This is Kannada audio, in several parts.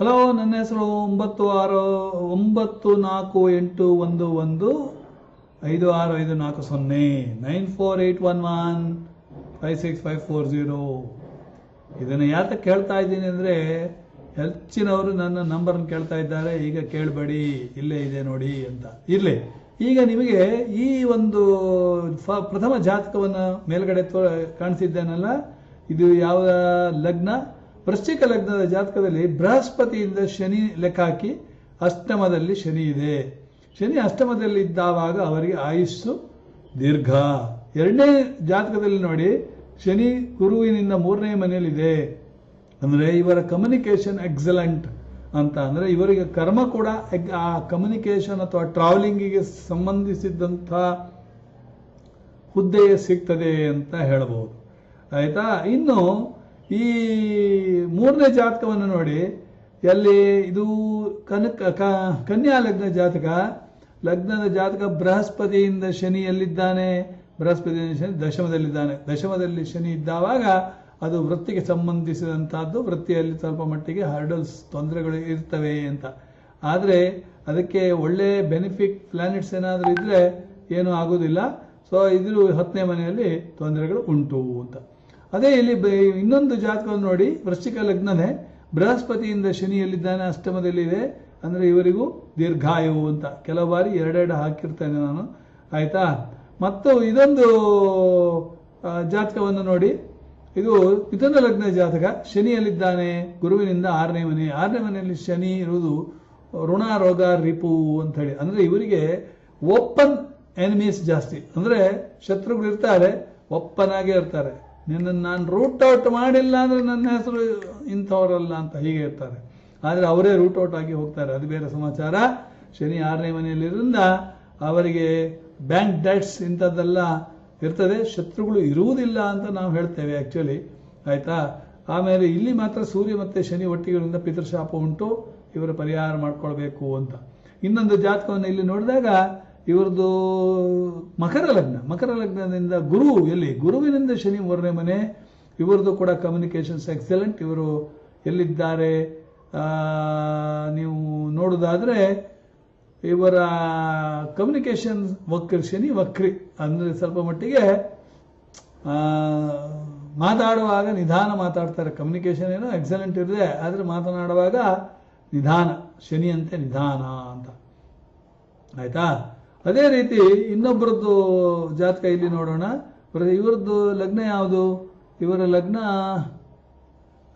ಹಲೋ, ನನ್ನ ಹೆಸರು ಒಂಬತ್ತು ಆರು, ಒಂಬತ್ತು ನಾಲ್ಕು ಎಂಟು ಒಂದು ಒಂದು, ಐದು ಆರು ಐದು ನಾಲ್ಕು ಸೊನ್ನೆ, nine four eight one one, five six five four zero. ಇದನ್ನು ಯಾತಕ್ಕೆ ಕೇಳ್ತಾ ಇದ್ದೀನಿ ಅಂದರೆ, ಹೆಚ್ಚಿನವರು ನನ್ನ ನಂಬರ್ನ ಕೇಳ್ತಾ ಇದ್ದಾರೆ, ಈಗ ಕೇಳಬೇಡಿ, ಇಲ್ಲೇ ಇದೆ ನೋಡಿ ಅಂತ. ಇರಲಿ. ಈಗ ನಿಮಗೆ ಈ ಒಂದು ಫ, ಪ್ರಥಮ ಜಾತಕವನ್ನು ಮೇಲ್ಗಡೆ ತೋ, ಕಾಣಿಸಿದ್ದೇನಲ್ಲ? ಇದು ಯಾವ ಲಗ್ನ? ವೃಶ್ಚಿಕ ಲಗ್ನದ ಜಾತಕದಲ್ಲಿ ಬೃಹಸ್ಪತಿಯಿಂದ ಶನಿ ಲೆಕ್ಕ ಹಾಕಿ ಅಷ್ಟಮದಲ್ಲಿ ಶನಿ ಇದೆ. ಶನಿ ಅಷ್ಟಮದಲ್ಲಿ ಇದ್ದಾವಾಗ ಅವರಿಗೆ ಆಯುಸ್ಸು ದೀರ್ಘ. ಎರಡನೇ ಜಾತಕದಲ್ಲಿ ನೋಡಿ, ಶನಿ ಗುರುವಿನಿಂದ ಮೂರನೇ ಮನೆಯಲ್ಲಿದೆ. ಅಂದರೆ ಇವರ ಕಮ್ಯುನಿಕೇಷನ್ ಎಕ್ಸಲೆಂಟ್ ಅಂತ. ಅಂದರೆ ಇವರಿಗೆ ಕರ್ಮ ಕೂಡ ಆ ಕಮ್ಯುನಿಕೇಷನ್ ಅಥವಾ ಟ್ರಾವೆಲಿಂಗಿಗೆ ಸಂಬಂಧಿಸಿದಂಥ ಹುದ್ದೆಯೇ ಸಿಗ್ತದೆ ಅಂತ ಹೇಳಬಹುದು ಆಯ್ತಾ? ಇನ್ನು ಈ ಮೂರನೇ ಜಾತಕವನ್ನು ನೋಡಿ, ಎಲ್ಲಿ ಇದು ಕನಕ ಕನ್ಯಾ ಲಗ್ನ ಜಾತಕ, ಲಗ್ನದ ಜಾತಕ ಬೃಹಸ್ಪತಿಯಿಂದ ಶನಿ ಎಲ್ಲಿದ್ದಾನೆ ಬೃಹಸ್ಪತಿಯಿಂದ ಶನಿ ದಶಮದಲ್ಲಿದ್ದಾನೆ. ದಶಮದಲ್ಲಿ ಶನಿ ಇದ್ದಾವಾಗ ಅದು ವೃತ್ತಿಗೆ ಸಂಬಂಧಿಸಿದಂತಹದ್ದು, ವೃತ್ತಿಯಲ್ಲಿ ಸ್ವಲ್ಪ ಮಟ್ಟಿಗೆ ಹರ್ಡಲ್ಸ್ ತೊಂದರೆಗಳು ಇರ್ತವೆ ಅಂತ. ಆದರೆ ಅದಕ್ಕೆ ಒಳ್ಳೆ ಬೆನಿಫಿಟ್ ಪ್ಲಾನೆಟ್ಸ್ ಏನಾದರೂ ಇದ್ದರೆ ಏನೂ ಆಗೋದಿಲ್ಲ. ಸೊ ಇದ್ರೂ ಹತ್ತನೇ ಮನೆಯಲ್ಲಿ ತೊಂದರೆಗಳು ಉಂಟು ಅಂತ. ಅದೇ ಇಲ್ಲಿ ಇನ್ನೊಂದು ಜಾತಕವನ್ನು ನೋಡಿ, ವೃಶ್ಚಿಕ ಲಗ್ನನೇ, ಬೃಹಸ್ಪತಿಯಿಂದ ಶನಿ ಎಲ್ಲಿದ್ದಾನೆ ಅಷ್ಟಮದಲ್ಲಿದೆ, ಅಂದರೆ ಇವರಿಗೂ ದೀರ್ಘಾಯು ಅಂತ. ಕೆಲವು ಬಾರಿ ಎರಡೆರಡು ಹಾಕಿರ್ತೇನೆ ನಾನು. ಆಯಿತಾ? ಮತ್ತು ಇದೊಂದು ಜಾತಕವನ್ನು ನೋಡಿ. ಇದು ಮಿಥುನ ಲಗ್ನ ಜಾತಕ, ಶನಿಯಲ್ಲಿದ್ದಾನೆ, ಗುರುವಿನಿಂದ ಆರನೇ ಮನೆ. ಆರನೇ ಮನೆಯಲ್ಲಿ ಶನಿ ಇರುವುದು ಋಣ, ರೋಗ, ರಿಪು ಅಂತ ಹೇಳಿ ಅಂದರೆ ಇವರಿಗೆ ಓಪನ್ ಎನಿಮೀಸ್ ಜಾಸ್ತಿ. ಅಂದರೆ ಶತ್ರುಗಳು ಇರ್ತಾರೆ ಓಪನ್ ಇರ್ತಾರೆ. ನಿನ್ನನ್ನು ನಾನು ರೂಟ್ ಔಟ್ ಮಾಡಿಲ್ಲ ಅಂದರೆ ನನ್ನ ಹೆಸರು ಇಂಥವರಲ್ಲ ಅಂತ ಹೀಗೆ ಇರ್ತಾರೆ. ಆದರೆ ಅವರೇ ರೂಟ್ ಔಟ್ ಆಗಿ ಹೋಗ್ತಾರೆ. ಅದು ಬೇರೆ ಸಮಾಚಾರ. ಶನಿ ಆರನೇ ಮನೆಯಲ್ಲಿರಿಂದ ಅವರಿಗೆ ಬ್ಯಾಂಕ್ ಡೆಟ್ಸ್ ಇಂಥದ್ದೆಲ್ಲ ಇರ್ತದೆ. ಶತ್ರುಗಳು ಇರುವುದಿಲ್ಲ ಅಂತ ನಾವು ಹೇಳ್ತೇವೆ ಆ್ಯಕ್ಚುಲಿ ಆಯಿತಾ? ಆಮೇಲೆ ಇಲ್ಲಿ ಮಾತ್ರ ಸೂರ್ಯ ಮತ್ತು ಶನಿ ಒಟ್ಟಿಗೆಗಳಿಂದ ಪಿತೃಶಾಪ ಉಂಟು. ಇವರ ಪರಿಹಾರ ಮಾಡ್ಕೊಳ್ಬೇಕು ಅಂತ. ಇನ್ನೊಂದು ಜಾತಕವನ್ನು ಇಲ್ಲಿ ನೋಡಿದಾಗ ಇವ್ರದ್ದು ಮಕರ ಲಗ್ನ, ಮಕರ ಲಗ್ನದಿಂದ ಗುರು ಎಲ್ಲಿ? ಗುರುವಿನಿಂದ ಶನಿ ಮೂರನೇ ಮನೆ ಇವ್ರದ್ದು ಕೂಡ ಕಮ್ಯುನಿಕೇಷನ್ಸ್ ಎಕ್ಸಲೆಂಟ್ ಇವರು ಎಲ್ಲಿದ್ದಾರೆ? ನೀವು ನೋಡೋದಾದರೆ ಇವರ ಕಮ್ಯುನಿಕೇಷನ್ ವಕ್ರಿ, ಶನಿ ವಕ್ರಿ, ಅಂದರೆ ಸ್ವಲ್ಪ ಮಟ್ಟಿಗೆ ಮಾತಾಡುವಾಗ ನಿಧಾನ ಮಾತಾಡ್ತಾರೆ. ಕಮ್ಯುನಿಕೇಷನ್ ಏನೋ ಎಕ್ಸಲೆಂಟ್ ಇರದೆ, ಆದರೆ ಮಾತನಾಡುವಾಗ ನಿಧಾನ ಶನಿಯಂತೆ ನಿಧಾನ ಅಂತ. ಆಯ್ತಾ? ಅದೇ ರೀತಿ ಇನ್ನೊಬ್ಬರದ್ದು ಜಾತಕ ಇಲ್ಲಿ ನೋಡೋಣ. ಇವ್ರದ್ದು ಲಗ್ನ ಯಾವುದು? ಇವರ ಲಗ್ನ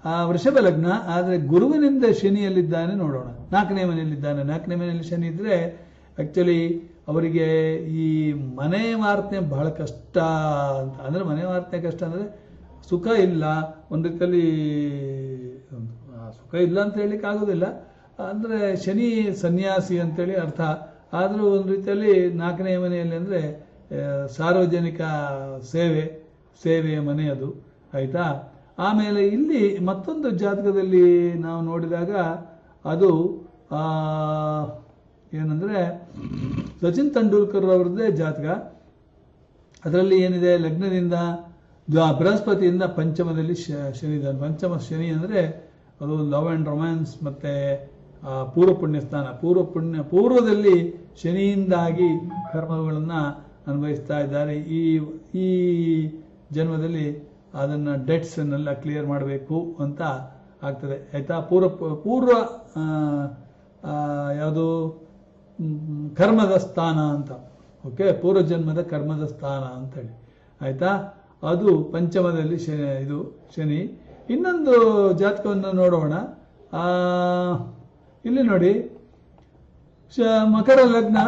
ಆ ವೃಷಭ ಲಗ್ನ ಆದರೆ ಗುರುವಿನಿಂದ ಶನಿಯಲ್ಲಿದ್ದಾನೆ ನೋಡೋಣ. ನಾಲ್ಕನೇ ಮನೆಯಲ್ಲಿದ್ದಾನೆ. ನಾಲ್ಕನೇ ಮನೆಯಲ್ಲಿ ಶನಿ ಇದ್ರೆ ಆ್ಯಕ್ಚುಲಿ ಅವರಿಗೆ ಈ ಮನೆ ಮಾರ್ತನೆ ಬಹಳ ಕಷ್ಟ ಅಂತ. ಅಂದರೆ ಮನೆ ಮಾರ್ತನೆ ಕಷ್ಟ ಅಂದರೆ ಸುಖ ಇಲ್ಲ. ಒಂದು ಆ, ಸುಖ ಇಲ್ಲ ಅಂತ ಹೇಳಲಿಕ್ಕೆ ಆಗೋದಿಲ್ಲ. ಅಂದರೆ ಶನಿ ಸನ್ಯಾಸಿ ಅಂತೇಳಿ ಅರ್ಥ. ಆದರೂ ಒಂದು ರೀತಿಯಲ್ಲಿ ನಾಲ್ಕನೇ ಮನೆಯಲ್ಲಿ ಅಂದರೆ ಸಾರ್ವಜನಿಕ ಸೇವೆ, ಸೇವೆಯ ಮನೆ ಅದು, ಆಯಿತಾ? ಆಮೇಲೆ ಇಲ್ಲಿ ಮತ್ತೊಂದು ಜಾತಕದಲ್ಲಿ ನಾವು ನೋಡಿದಾಗ ಅದು ಏನಂದರೆ, ಸಚಿನ್ ತೆಂಡೂಲ್ಕರ್ ಅವರದ್ದೇ ಜಾತಕ. ಅದರಲ್ಲಿ ಏನಿದೆ? ಲಗ್ನದಿಂದ ಬೃಹಸ್ಪತಿಯಿಂದ ಪಂಚಮದಲ್ಲಿ ಶನಿ ಪಂಚಮ ಶನಿ ಅಂದರೆ ಅದು ಲವ್ ಆ್ಯಂಡ್ ರೊಮ್ಯಾನ್ಸ್ ಮತ್ತು ಪೂರ್ವ ಪುಣ್ಯ ಸ್ಥಾನ ಪೂರ್ವ ಪುಣ್ಯ ಪೂರ್ವದಲ್ಲಿ ಶನಿಯಿಂದಾಗಿ ಕರ್ಮಗಳನ್ನು ಅನುಭವಿಸ್ತಾ ಇದ್ದಾರೆ. ಈ ಈ ಜನ್ಮದಲ್ಲಿ ಅದನ್ನು ಡೆಟ್ಸನ್ನೆಲ್ಲ ಕ್ಲಿಯರ್ ಮಾಡಬೇಕು ಅಂತ ಆಗ್ತದೆ. ಆಯಿತಾ? ಪೂರ್ವ ಪೂರ್ವ ಯಾವುದು? ಕರ್ಮದ ಸ್ಥಾನ ಅಂತ. ಓಕೆ? ಪೂರ್ವಜನ್ಮದ ಕರ್ಮದ ಸ್ಥಾನ ಅಂತೇಳಿ. ಆಯಿತಾ? ಅದು ಪಂಚಮದಲ್ಲಿ ಶನಿ, ಇದು ಶನಿ. ಇನ್ನೊಂದು ಜಾತಕವನ್ನು ನೋಡೋಣ. ಇಲ್ಲಿ ನೋಡಿ ಮಕರ ಲಗ್ನ,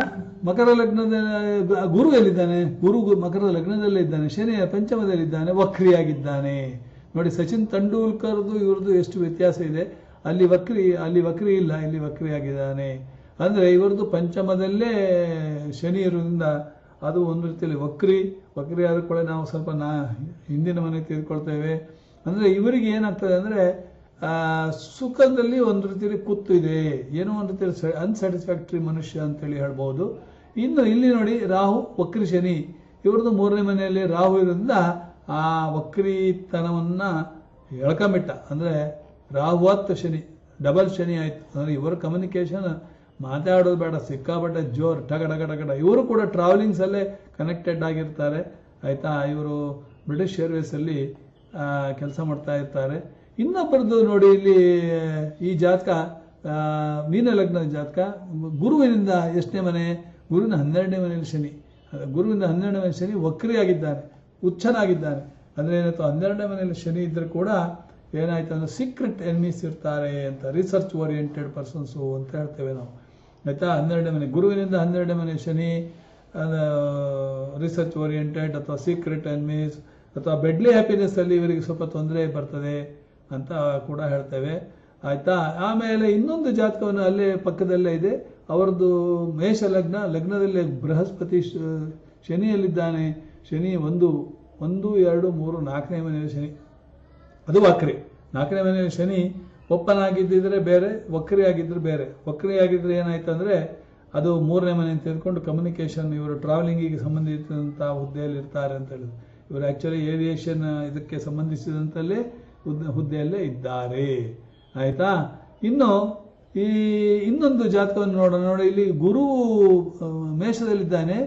ಮಕರ ಲಗ್ನದ ಗುರು ಎಲ್ಲಿದ್ದಾನೆ ಗುರು ಮಕರ ಲಗ್ನದಲ್ಲೇ ಇದ್ದಾನೆ, ಶನಿಯ ಪಂಚಮದಲ್ಲಿದ್ದಾನೆ, ವಕ್ರಿಯಾಗಿದ್ದಾನೆ. ನೋಡಿ, ಸಚಿನ್ ತೆಂಡೂಲ್ಕರ್ದು ಇವ್ರದ್ದು ಎಷ್ಟು ವ್ಯತ್ಯಾಸ ಇದೆ. ಅಲ್ಲಿ ವಕ್ರಿ ಅಲ್ಲಿ ವಕ್ರಿ ಇಲ್ಲ, ಇಲ್ಲಿ ವಕ್ರಿಯಾಗಿದ್ದಾನೆ. ಅಂದರೆ ಇವ್ರದ್ದು ಪಂಚಮದಲ್ಲೇ ಶನಿ ಇರೋದ್ರಿಂದ ಅದು ಒಂದು ರೀತಿಯಲ್ಲಿ ವಕ್ರಿ ವಕ್ರಿ ಆದ ಕೂಡ ನಾವು ಸ್ವಲ್ಪ ನಾ, ಹಿಂದಿನ ಮನೆ ತೆಗೆದುಕೊಳ್ತೇವೆ ಅಂದರೆ ಇವರಿಗೆ ಏನಾಗ್ತದೆ ಅಂದರೆ ಸುಖದಲ್ಲಿ ಒಂದು ರೀತಿಯಲ್ಲಿ ಇದೆ ಏನೋ ಒಂದು ರೀತಿಯಲ್ಲಿ ಅನ್ಸ್ಯಾಟಿಸ್ಫ್ಯಾಕ್ಟ್ರಿ ಮನುಷ್ಯ ಅಂತೇಳಿ ಹೇಳ್ಬೋದು. ಇನ್ನು ಇಲ್ಲಿ ನೋಡಿ, ರಾಹು ವಕ್ರಿ ಶನಿ. ಇವ್ರದ್ದು ಮೂರನೇ ಮನೆಯಲ್ಲಿ ರಾಹು ಇರೋದ್ರಿಂದ ಆ ವಕ್ರಿತನವನ್ನು ಎಳ್ಕೊಂಬಿಟ್ಟ ಅಂದರೆ ರಾಹುವತ್ ಶನಿ, ಡಬಲ್ ಶನಿ ಆಯ್ತು. ಅಂದರೆ ಇವರ ಕಮ್ಯುನಿಕೇಷನ್ ಮಾತಾಡೋದು ಬೇಡ, ಸಿಕ್ಕಾಪಟ್ಟೆ ಜೋರ್ ಟಗ ಟಗ ಟಗಡ ಇವರು ಕೂಡ ಟ್ರಾವೆಲಿಂಗ್ಸಲ್ಲೇ ಕನೆಕ್ಟೆಡ್ ಆಗಿರ್ತಾರೆ. ಆಯಿತಾ? ಇವರು ಬ್ರಿಟಿಷ್ ಏರ್ವೇಸಲ್ಲಿ ಕೆಲಸ ಮಾಡ್ತಾ ಇರ್ತಾರೆ. ಇನ್ನೊಬ್ಬರದ್ದು ನೋಡಿ ಇಲ್ಲಿ, ಈ ಜಾತಕ ಮೀನ ಲಗ್ನದ ಜಾತಕ, ಗುರುವಿನಿಂದ ಎಷ್ಟನೇ ಮನೆ, ಗುರುವಿನ ಹನ್ನೆರಡನೇ ಮನೆಯಲ್ಲಿ ಶನಿ. ಗುರುವಿನ ಹನ್ನೆರಡನೇ ಮನೆ ಶನಿ ವಕ್ರಿಯಾಗಿದ್ದಾನೆ ಉಚ್ಚನಾಗಿದ್ದಾನೆ ಅಂದರೆ ಏನಾಯ್ತು? ಹನ್ನೆರಡನೇ ಮನೆಯಲ್ಲಿ ಶನಿ ಇದ್ದರೂ ಕೂಡ ಏನಾಯ್ತು ಅಂದರೆ ಸೀಕ್ರೆಟ್ ಎನಿಮೀಸ್ ಇರ್ತಾರೆ ಅಂತ ರಿಸರ್ಚ್ ಓರಿಯೆಂಟೆಡ್ ಪರ್ಸನ್ಸು ಅಂತ ಹೇಳ್ತೇವೆ ನಾವು. ಆಯಿತಾ? ಹನ್ನೆರಡನೇ ಮನೆ, ಗುರುವಿನಿಂದ ಹನ್ನೆರಡನೇ ಮನೆ ಶನಿ ರಿಸರ್ಚ್ ಓರಿಯೆಂಟೆಡ್ ಅಥವಾ ಸೀಕ್ರೆಟ್ ಎನಿಮೀಸ್ ಅಥವಾ ಬೆಡ್ಲಿ ಹ್ಯಾಪಿನೆಸ್ ಅಲ್ಲಿ ಇವರಿಗೆ ಸ್ವಲ್ಪ ತೊಂದರೆ ಬರ್ತದೆ. ಅಂತ ಕೂಡ ಹೇಳ್ತೇವೆ. ಆಯ್ತಾ? ಆಮೇಲೆ ಇನ್ನೊಂದು ಜಾತಕವನ್ನು ಅಲ್ಲೇ ಪಕ್ಕದಲ್ಲೇ ಇದೆ. ಅವರದ್ದು ಮೇಷ ಲಗ್ನ ಲಗ್ನದಲ್ಲಿ ಬೃಹಸ್ಪತಿ ಶನಿಯಲ್ಲಿದ್ದಾನೆ. ಶನಿ ಒಂದು ಒಂದು, ಎರಡು, ಮೂರು, ನಾಲ್ಕನೇ ಮನೆಯ ಶನಿ. ಅದು ವಕ್ರಿ. ನಾಲ್ಕನೇ ಮನೆಯ ಶನಿ ಒಪ್ಪನಾಗಿದ್ದಿದ್ರೆ ಬೇರೆ ವಕ್ರಿ ಆಗಿದ್ರೆ ಬೇರೆ. ವಕ್ರಿ ಆಗಿದ್ರೆ ಏನಾಯ್ತು ಅಂದ್ರೆ ಅದು ಮೂರನೇ ಮನೆ ಅಂತ ತಿಳ್ಕೊಂಡು ಕಮ್ಯುನಿಕೇಶನ್ ಇವರು ಟ್ರಾವೆಲಿಂಗಿಗೆ ಸಂಬಂಧಿಸಿದಂಥ ಹುದ್ದೆಯಲ್ಲಿ ಇರ್ತಾರೆ ಅಂತ ಹೇಳಿದ್ರು. ಇವರು ಆಕ್ಚುಲಿ ಏವಿಯೇಷನ್ ಇದಕ್ಕೆ ಸಂಬಂಧಿಸಿದಂತಲ್ಲೇ ಹುದ್ದೆಯಲ್ಲೇ ಇದ್ದಾರೆ. ಆಯ್ತಾ? ಇನ್ನು ಈ ಇನ್ನೊಂದು ಜಾತಕವನ್ನು ನೋಡೋಣ. ನೋಡಿ, ಇಲ್ಲಿ ಗುರು ಮೇಷದಲ್ಲಿದ್ದಾನೆ.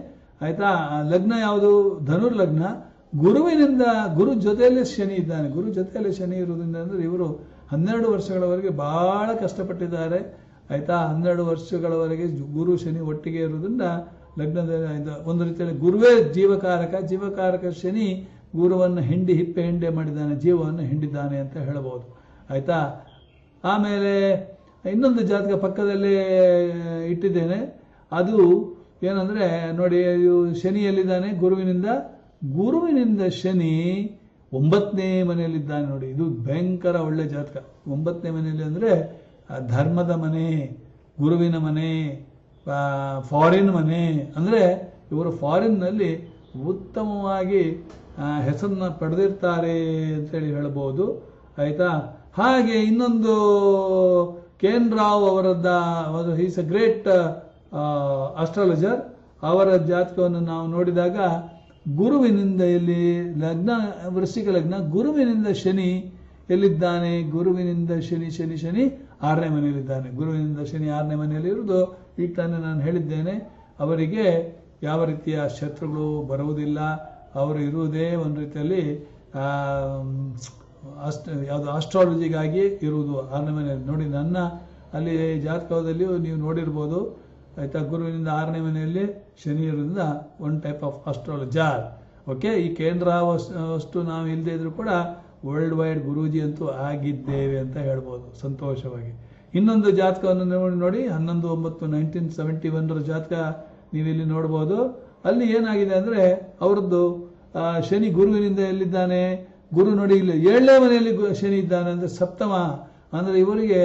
ಆಯ್ತಾ? ಲಗ್ನ ಯಾವುದು? ಧನುರ್ ಲಗ್ನ ಗುರುವಿನಿಂದ ಗುರು ಜೊತೆಯಲ್ಲೇ ಶನಿ ಇದ್ದಾನೆ. ಗುರು ಜೊತೆಯಲ್ಲಿ ಶನಿ ಇರುವುದರಿಂದ ಅಂದರೆ ಇವರು ಹನ್ನೆರಡು ವರ್ಷಗಳವರೆಗೆ ಭಾಳ ಕಷ್ಟಪಟ್ಟಿದ್ದಾರೆ. ಆಯ್ತಾ? ಹನ್ನೆರಡು ವರ್ಷಗಳವರೆಗೆ ಗುರು ಶನಿ ಒಟ್ಟಿಗೆ ಇರುವುದರಿಂದ ಲಗ್ನದ ಒಂದು ರೀತಿಯಲ್ಲಿ ಗುರುವೇ ಜೀವಕಾರಕ. ಜೀವಕಾರಕ ಶನಿ ಗುರುವನ್ನು ಹಿಂಡಿ ಹಿಪ್ಪೆ ಹಿಂಡೆ ಮಾಡಿದ್ದಾನೆ, ಜೀವವನ್ನು ಹಿಂಡಿದ್ದಾನೆ ಅಂತ ಹೇಳಬಹುದು. ಆಯ್ತಾ? ಆಮೇಲೆ ಇನ್ನೊಂದು ಜಾತಕ ಪಕ್ಕದಲ್ಲಿ ಇಟ್ಟಿದ್ದೇನೆ. ಅದು ಏನಂದ್ರೆ, ನೋಡಿ ಶನಿಯಲ್ಲಿದ್ದಾನೆ, ಗುರುವಿನಿಂದ ಗುರುವಿನಿಂದ ಶನಿ ಒಂಬತ್ತನೇ ಮನೆಯಲ್ಲಿದ್ದಾನೆ ನೋಡಿ. ಇದು ಭಯಂಕರ ಒಳ್ಳೆ ಜಾತಕ. ಒಂಬತ್ತನೇ ಮನೆಯಲ್ಲಿ ಅಂದ್ರೆ ಧರ್ಮದ ಮನೆ, ಗುರುವಿನ ಮನೆ ಫಾರಿನ್ ಮನೆ. ಅಂದ್ರೆ, ಇವರು ಫಾರಿನ್ನಲ್ಲಿ ಉತ್ತಮವಾಗಿ ಹೆಸರನ್ನ ಪಡೆದಿರ್ತಾರೆ ಅಂತೇಳಿ ಹೇಳ್ಬೋದು. ಆಯ್ತಾ? ಹಾಗೆ ಇನ್ನೊಂದು ಕೆ ಎನ್ ರಾವ್ ಅವರದ್ದ ಈಸ್ ಅ ಗ್ರೇಟ್ ಅಸ್ಟ್ರಾಲಜರ್ ಅವರ ಜಾತಕವನ್ನು ನಾವು ನೋಡಿದಾಗ ಗುರುವಿನಿಂದ ಇಲ್ಲಿ ಲಗ್ನ, ವೃಶ್ಚಿಕ ಲಗ್ನ, ಗುರುವಿನಿಂದ ಶನಿ ಎಲ್ಲಿದ್ದಾನೆ? ಗುರುವಿನಿಂದ ಶನಿ ಶನಿ ಶನಿ ಆರನೇ ಮನೆಯಲ್ಲಿದ್ದಾನೆ. ಗುರುವಿನಿಂದ ಶನಿ ಆರನೇ ಮನೆಯಲ್ಲಿ ಇರುವುದು. ಈಗ ತಾನೇ ನಾನು ಹೇಳಿದ್ದೇನೆ. ಅವರಿಗೆ ಯಾವ ರೀತಿಯ ಶತ್ರುಗಳು ಬರುವುದಿಲ್ಲ. ಅವರು ಇರುವುದೇ ಒಂದು ರೀತಿಯಲ್ಲಿ ಆ, ಅಸ್ಟ್ ಯಾವುದು ಆಸ್ಟ್ರಾಲಜಿಗಾಗಿ ಇರುವುದು. ಆರನೇ ಮನೆಯಲ್ಲಿ ನೋಡಿ ನನ್ನ ಅಲ್ಲಿ ಜಾತಕದಲ್ಲಿಯೂ ನೀವು ನೋಡಿರ್ಬೋದು ಆಯಿತಾ ಗುರುವಿನಿಂದ ಆರನೇ ಮನೆಯಲ್ಲಿ ಶನಿ ಇರೋದ್ರಿಂದ one type of astrologer okay ಈ ಕೇಂದ್ರ ವಸ್ತು ನಾವು ಇಲ್ಲದೆ ಇದ್ರೂ ಕೂಡ ವರ್ಲ್ಡ್ ವೈಡ್ ಗುರೂಜಿ ಅಂತೂ ಆಗಿದ್ದೇವೆ ಅಂತ ಹೇಳ್ಬೋದು ಸಂತೋಷವಾಗಿ. ಇನ್ನೊಂದು ಜಾತಕವನ್ನು ನೋಡಿ ನೋಡಿ ಹನ್ನೊಂದು ಒಂಬತ್ತು ನೈನ್ಟೀನ್ ಸೆವೆಂಟಿ ಒನ್ರ ಜಾತಕ ನೀವಿಲ್ಲಿ ನೋಡ್ಬೋದು. ಅಲ್ಲಿ ಏನಾಗಿದೆ ಅಂದರೆ ಅವ್ರದ್ದು ಶನಿ ಗುರುವಿನಿಂದ ಎಲ್ಲಿದ್ದಾನೆ, ಗುರು ನೋಡಿ ಇಲ್ಲಿ ಏಳನೇ ಮನೆಯಲ್ಲಿ ಶನಿ ಇದ್ದಾನೆ ಅಂದರೆ ಸಪ್ತಮ, ಅಂದರೆ ಇವರಿಗೆ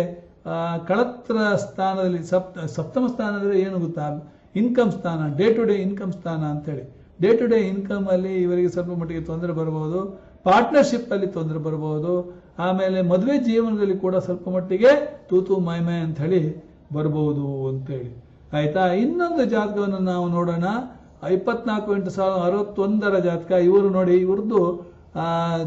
ಕಳತ್ರ ಸ್ಥಾನದಲ್ಲಿ, ಸಪ್ತ, ಸಪ್ತಮ ಸ್ಥಾನ ಅಂದರೆ ಏನು ಗೊತ್ತಾ? ಇನ್ಕಮ್ ಸ್ಥಾನ ಡೇ ಟು ಡೇ ಇನ್ಕಮ್ ಸ್ಥಾನ ಅಂತೇಳಿ. ಡೇ ಟು ಡೇ ಇನ್ಕಮ್ ಅಲ್ಲಿ ಇವರಿಗೆ ಸ್ವಲ್ಪ ಮಟ್ಟಿಗೆ ತೊಂದರೆ ಬರಬಹುದು ಪಾರ್ಟ್ನರ್ಶಿಪ್ಪಲ್ಲಿ ತೊಂದರೆ ಬರಬಹುದು ಆಮೇಲೆ ಮದುವೆ ಜೀವನದಲ್ಲಿ ಕೂಡ ಸ್ವಲ್ಪ ಮಟ್ಟಿಗೆ ತೂತು ಮೈಮೆ ಅಂತ ಹೇಳಿ ಬರಬಹುದು ಅಂತೇಳಿ. ಆಯ್ತಾ? ಇನ್ನೊಂದು ಜಾತಕವನ್ನು ನಾವು ನೋಡೋಣ. ಇಪ್ಪತ್ನಾಲ್ಕು ಎಂಟು ಸಾವಿರದ ಅರವತ್ತೊಂದರ ಜಾತಕ, ಇವರು ನೋಡಿ, ಇವ್ರದ್ದು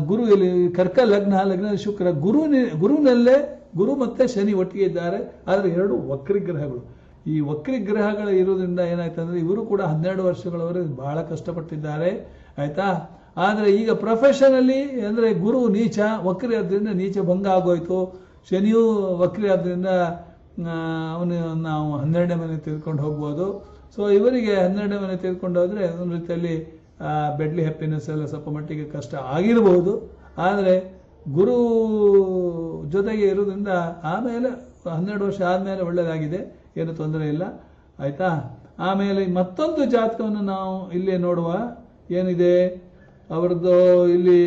ಗುರು ಇಲ್ಲಿ ಕರ್ಕ ಲಗ್ನ ಲಗ್ನ ಶುಕ್ರ ಗುರು ಗುರುವಿನಲ್ಲೇ ಗುರು ಮತ್ತೆ ಶನಿ ಒಟ್ಟಿಗೆ ಇದ್ದಾರೆ. ಆದರೆ ಎರಡು ವಕ್ರಿ ಗ್ರಹಗಳು ಈ ವಕ್ರಿ ಗ್ರಹಗಳು ಇರೋದ್ರಿಂದ ಏನಾಯ್ತು ಅಂದ್ರೆ ಇವರು ಕೂಡ ಹನ್ನೆರಡು ವರ್ಷಗಳವರೆಗೆ ಬಹಳ ಕಷ್ಟಪಟ್ಟಿದ್ದಾರೆ. ಆಯ್ತಾ? ಆದರೆ ಈಗ ಪ್ರೊಫೆಷನಲ್ಲಿ ಅಂದ್ರೆ ಗುರು ನೀಚ, ವಕ್ರಿ ಆದ್ದರಿಂದ ನೀಚ ಭಂಗ ಆಗೋಯ್ತು. ಶನಿಯು ವಕ್ರಿ ಆದ್ದರಿಂದ ಅವನು ನಾವು ಹನ್ನೆರಡನೇ ಮನೆ ತಿಳ್ಕೊಂಡು ಹೋಗ್ಬೋದು. ಸೊ ಇವರಿಗೆ ಹನ್ನೆರಡನೇ ಮನೆ ತೆಗೆದುಕೊಂಡು ಹೋದ್ರೆ ಒಂದು ರೀತಿಯಲ್ಲಿ ಬೆಡ್ಲಿ ಹ್ಯಾಪಿನೆಸ್ ಎಲ್ಲ ಸ್ವಲ್ಪ ಮಟ್ಟಿಗೆ ಕಷ್ಟ ಆಗಿರಬಹುದು ಆದರೆ ಗುರು ಜೊತೆಗೆ ಇರೋದ್ರಿಂದ ಆಮೇಲೆ ಹನ್ನೆರಡು ವರ್ಷ ಆದಮೇಲೆ ಒಳ್ಳೆಯದಾಗಿದೆ ಏನು ತೊಂದರೆ ಇಲ್ಲ. ಆಯಿತಾ? ಆಮೇಲೆ ಮತ್ತೊಂದು ಜಾತಕವನ್ನು ನಾವು ಇಲ್ಲಿ ನೋಡುವ, ಏನಿದೆ? ಅವರದ್ದು ಇಲ್ಲಿ,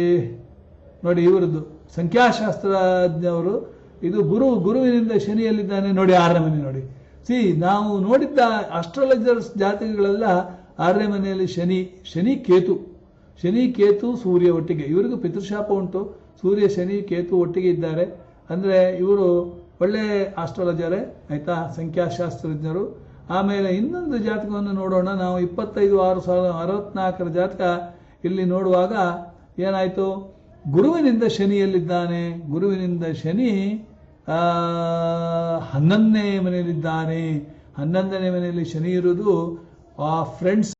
ನೋಡಿ ಇವರದ್ದು ಸಂಖ್ಯಾಶಾಸ್ತ್ರಜ್ಞವರು ಇದು ಗುರು, ಗುರುವಿನಿಂದ ಶನಿಯಲ್ಲಿದ್ದಾನೆ, ನೋಡಿ ಆರನೇ ಮನೆ ನೋಡಿ. ಸಿ ನಾವು ನೋಡಿದ್ದ ಅಸ್ಟ್ರಾಲಜರ್ಸ್ ಜಾತಕಗಳೆಲ್ಲ ಆರನೇ ಮನೆಯಲ್ಲಿ ಶನಿ ಶನಿ ಕೇತು. ಶನಿ, ಕೇತು, ಸೂರ್ಯ ಒಟ್ಟಿಗೆ. ಇವರಿಗೂ ಪಿತೃಶಾಪ ಉಂಟು. ಸೂರ್ಯ, ಶನಿ, ಕೇತು ಒಟ್ಟಿಗೆ ಇದ್ದಾರೆ. ಅಂದರೆ ಇವರು ಒಳ್ಳೆ ಆಸ್ಟ್ರಾಲಜರೇ ಆಯಿತಾ? ಸಂಖ್ಯಾಶಾಸ್ತ್ರಜ್ಞರು. ಆಮೇಲೆ ಇನ್ನೊಂದು ಜಾತಕವನ್ನು ನೋಡೋಣ. ನಾವು ಇಪ್ಪತ್ತೈದು, ಆರು ಸಾವಿರದ ಅರವತ್ನಾಲ್ಕರ ಜಾತಕ ಇಲ್ಲಿ ನೋಡುವಾಗ ಏನಾಯಿತು? ಗುರುವಿನಿಂದ ಶನಿಯಲ್ಲಿದ್ದಾನೆ. ಗುರುವಿನಿಂದ ಶನಿ ಹನ್ನೊಂದನೇ ಮನೆಯಲ್ಲಿದ್ದಾನೆ. ಹನ್ನೊಂದನೇ ಮನೆಯಲ್ಲಿ ಶನಿ ಇರುವುದು ಆ ಫ್ರೆಂಡ್ಸ್